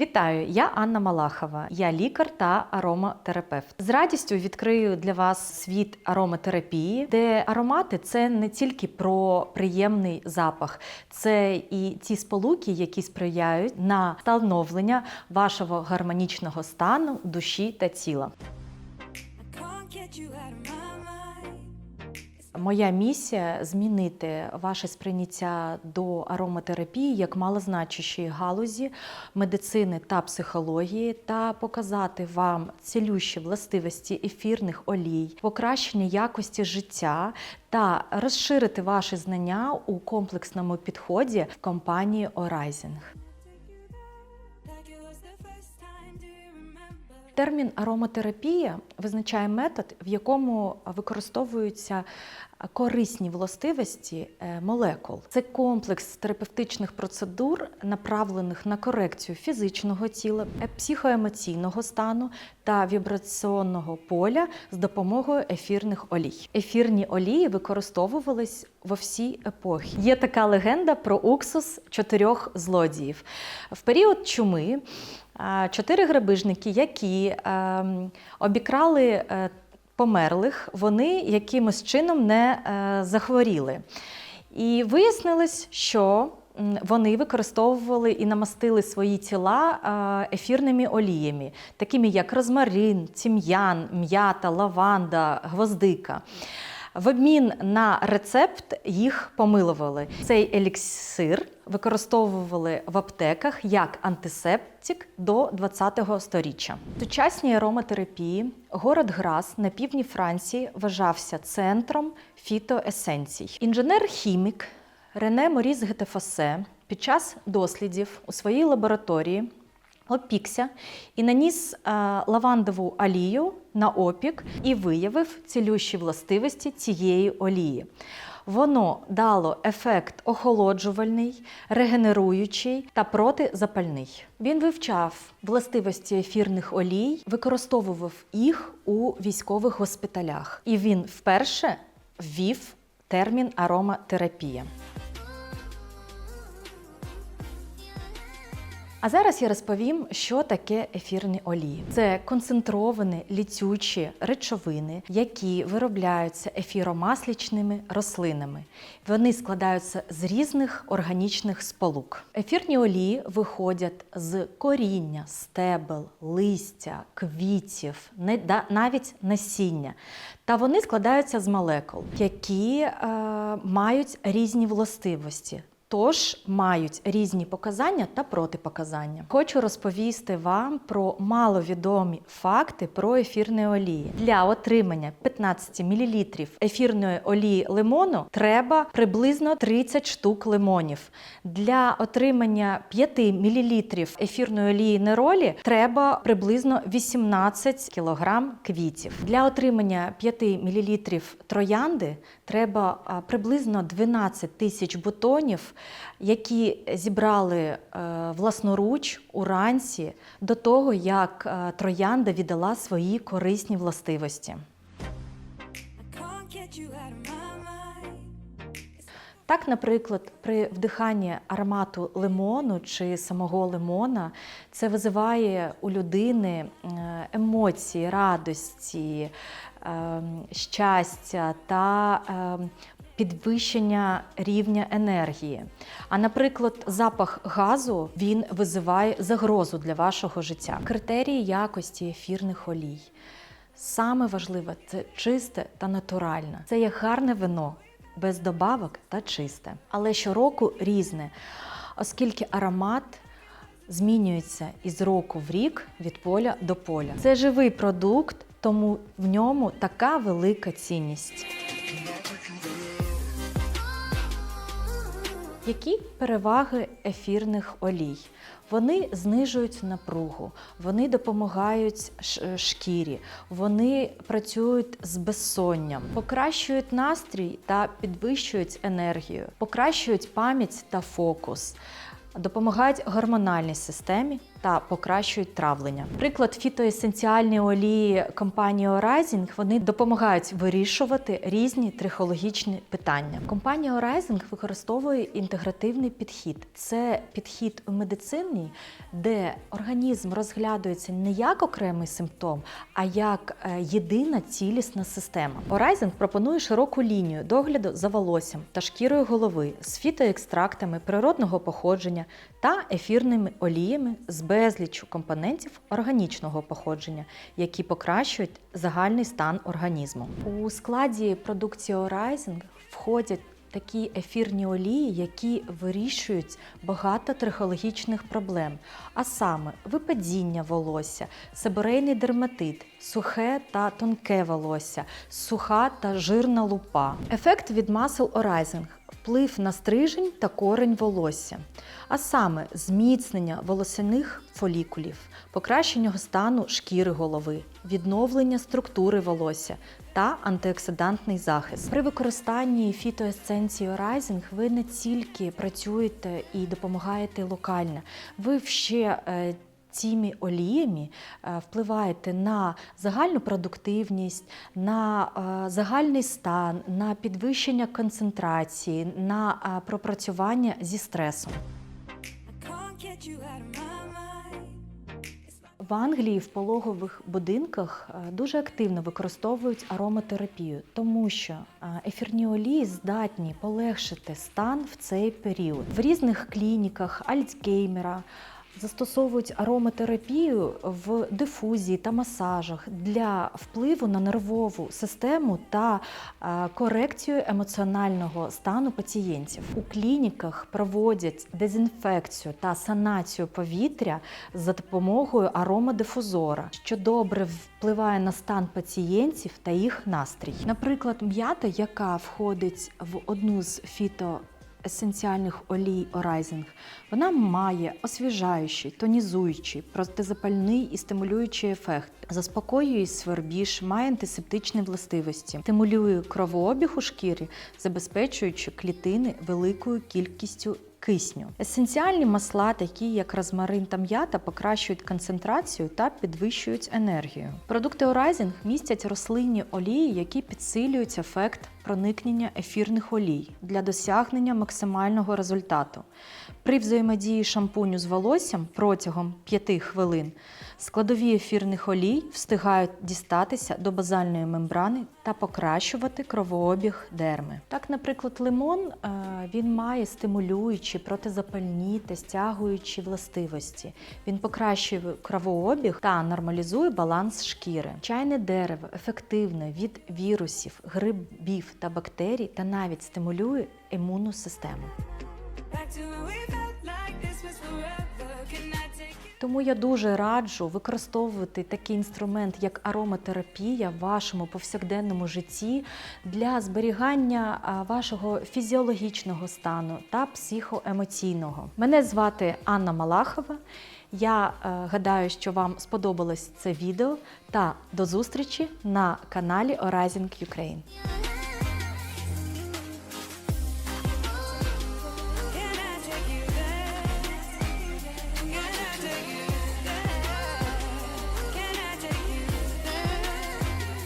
Вітаю, я Анна Малахова. Я лікар та ароматерапевт. З радістю відкрию для вас світ ароматерапії, де аромати це не тільки про приємний запах, це і ті сполуки, які сприяють на встановлення вашого гармонічного стану душі та тіла. Моя місія змінити ваше сприйняття до ароматерапії як малозначущої галузі медицини та психології, та показати вам цілющі властивості ефірних олій, покращення якості життя та розширити ваші знання у комплексному підході в компанії Орайзінг. Термін ароматерапія визначає метод, в якому використовуються корисні властивості е, молекул. Це комплекс терапевтичних процедур, направлених на корекцію фізичного тіла, е, психоемоційного стану та вібраційного поля з допомогою ефірних олій. Ефірні олії використовувались во всі епохи. Є така легенда про уксус чотирьох злодіїв. В період чуми чотири грабіжники, які ем, обікрали е, померлих, вони якимось чином не е, захворіли. І вияснилось, що вони використовували і намастили свої тіла е, ефірними оліями, такими як розмарин, тім'ян, м'ята, лаванда, гвоздика. В обмін на рецепт їх помилували. Цей еліксир використовували в аптеках як антисептик до 20-го сторіччя. Сучасній ароматерапії город Грас на півдні Франції вважався центром фітоесенцій. Інженер-хімік Рене Моріс Гетефосе під час дослідів у своїй лабораторії опікся і наніс е, лавандову олію на опік і виявив цілющі властивості цієї олії. Воно дало ефект охолоджувальний, регенеруючий та протизапальний. Він вивчав властивості ефірних олій, використовував їх у військових госпіталях. І він вперше ввів термін ароматерапія. А зараз я розповім, що таке ефірні олії. Це концентровані літючі речовини, які виробляються ефіромаслічними рослинами. Вони складаються з різних органічних сполук. Ефірні олії виходять з коріння, стебел, листя, квітів, навіть насіння. Та вони складаються з молекул, які е, мають різні властивості. Тож мають різні показання та протипоказання. Хочу розповісти вам про маловідомі факти про ефірні олії. Для отримання 15 мл ефірної олії лимону треба приблизно 30 штук лимонів. Для отримання 5 мл ефірної олії неролі треба приблизно 18 кг квітів. Для отримання 5 мл троянди треба приблизно 12 тисяч бутонів, які зібрали е, власноруч уранці до того, як е, троянда віддала свої корисні властивості. Так, наприклад, при вдиханні аромату лимону чи самого лимона це визиває у людини е, емоції, радості, е, щастя та е, підвищення рівня енергії. А наприклад, запах газу він визиває загрозу для вашого життя. Критерії якості ефірних олій. Саме важливе це чисте та натуральне. Це як гарне вино, без добавок та чисте. Але щороку різне, оскільки аромат змінюється із року в рік від поля до поля. Це живий продукт, тому в ньому така велика цінність. Які переваги ефірних олій? Вони знижують напругу, вони допомагають шкірі, вони працюють з безсонням, покращують настрій та підвищують енергію, покращують пам'ять та фокус, допомагають гормональній системі та покращують травлення. Приклад фітоесенціальні олії компанії Orizing вони допомагають вирішувати різні трихологічні питання. Компанія Orizing використовує інтегративний підхід. Це підхід у медицині, де організм розглядується не як окремий симптом, а як е, єдина цілісна система. Orizing пропонує широку лінію догляду за волоссям та шкірою голови з фітоекстрактами природного походження та ефірними оліями з безліччю компонентів органічного походження, які покращують загальний стан організму. У складі продукції Orizing входять такі ефірні олії, які вирішують багато трихологічних проблем, а саме випадіння волосся, себорейний дерматит, сухе та тонке волосся, суха та жирна лупа. Ефект від масел Orizing вплив на стрижень та корень волосся, а саме зміцнення волосяних фолікулів, покращення стану шкіри голови, відновлення структури волосся та антиоксидантний захист. При використанні фітоесенції Rising ви не тільки працюєте і допомагаєте локально, ви ще е, Цими оліями е, впливаєте на загальну продуктивність, на е, загальний стан, на підвищення концентрації, на е, пропрацювання зі стресом. В Англії в пологових будинках дуже активно використовують ароматерапію, тому що ефірні олії здатні полегшити стан в цей період. В різних клініках Альцгеймера застосовують ароматерапію в дифузії та масажах для впливу на нервову систему та е, корекцію емоціонального стану пацієнтів. У клініках проводять дезінфекцію та санацію повітря за допомогою аромадифузора, що добре впливає на стан пацієнтів та їх настрій. Наприклад, м'ята, яка входить в одну з фіто есенціальних олій Orizing, вона має освіжаючий, тонізуючий, протизапальний і стимулюючий ефект, заспокоює свербіж, має антисептичні властивості, стимулює кровообіг у шкірі, забезпечуючи клітини великою кількістю кисню. Есенціальні масла, такі як розмарин та м'ята, покращують концентрацію та підвищують енергію. Продукти Orizing містять рослинні олії, які підсилюють ефект проникнення ефірних олій для досягнення максимального результату. При взаємодії шампуню з волоссям протягом 5 хвилин складові ефірних олій встигають дістатися до базальної мембрани та покращувати кровообіг дерми. Так, наприклад, лимон е, він має стимулюючі, протизапальні та стягуючі властивості. Він покращує кровообіг та нормалізує баланс шкіри. Чайне дерево ефективне від вірусів, грибів та бактерій та навіть стимулює імунну систему. Тому я дуже раджу використовувати такий інструмент, як ароматерапія в вашому повсякденному житті для зберігання вашого фізіологічного стану та психоемоційного. Мене звати Анна Малахова. Я е, гадаю, що вам сподобалось це відео та до зустрічі на каналі Orising Ukraine.